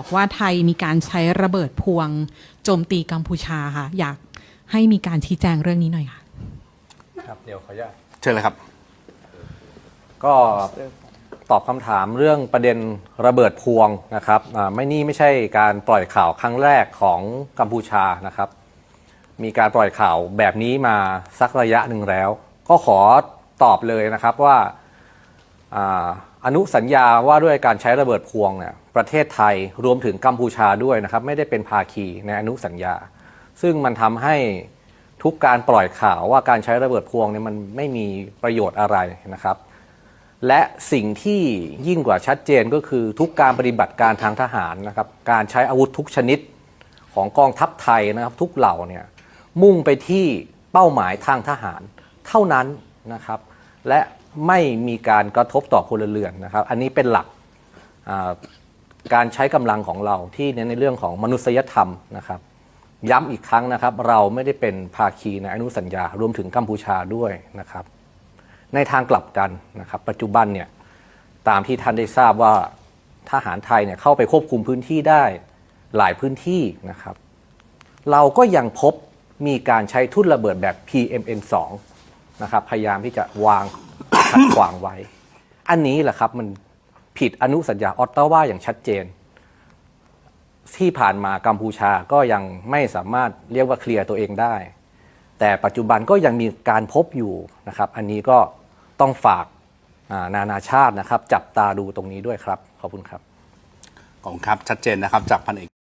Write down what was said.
บอกว่าไทยมีการใช้ระเบิดพวงโจมตีกัมพูชาค่ะ อยากให้มีการชี้แจงเรื่องนี้หน่อยค่ะ ครับเดี๋ยวขออนุญาตเชิญเลยครับ ก็ตอบคำถามเรื่องประเด็นระเบิดพวงนะครับอ่าไม่นี่ไม่ใช่การปล่อยข่าวครั้งแรกของกัมพูชานะครับ มีการปล่อยข่าวแบบนี้มาสักระยะหนึ่งแล้ว ก็ขอตอบเลยนะครับว่า อนุสัญญาว่าด้วยการใช้ระเบิดพวงเนี่ยประเทศไทยรวมถึงกัมพูชาด้วยนะครับ ไม่ได้เป็นภาคีในอนุสัญญา ซึ่งมันทำให้ทุกการปล่อยข่าวว่าการใช้ระเบิดพวงเนี่ยมันไม่มีประโยชน์อะไรนะครับ และสิ่งที่ยิ่งกว่าชัดเจนก็คือทุกการปฏิบัติการทางทหารนะครับ การใช้อาวุธทุกชนิดของกองทัพไทยนะครับ ทุกเหล่าเนี่ยมุ่งไปที่เป้าหมายทางทหารเท่านั้นนะครับ และ ไม่มีการกระทบต่อพลเรือนนะครับ อันนี้เป็นหลักการใช้กำลังของเราที่เน้นในเรื่องของมนุษยธรรมนะครับ ย้ำอีกครั้งนะครับ เราไม่ได้เป็นภาคีในอนุสัญญารวมถึงกัมพูชาด้วยนะครับ ในทางกลับกันนะครับ ปัจจุบันเนี่ยตามที่ท่านได้ทราบว่าทหารไทยเนี่ยเข้าไปควบคุมพื้นที่ได้หลายพื้นที่นะครับ เราก็ยังพบมีการใช้ทุ่นระเบิดแบบ PMN2 นะครับพยายามที่จะวาง ขัดขวางไว้ อันนี้แหละครับมันผิดอนุสัญญาออตตาวาอย่างชัดเจน ที่ผ่านมากัมพูชาก็ยังไม่สามารถเรียกว่าเคลียร์ตัวเองได้ แต่ปัจจุบันก็ยังมีการพบอยู่นะครับ อันนี้ก็ต้องฝากานานาชาตินะครับ จับตาดูตรงนี้ด้วยครับ ขอบคุณครับ ขอบคุณครับชัดเจนนะครับจากพันเอก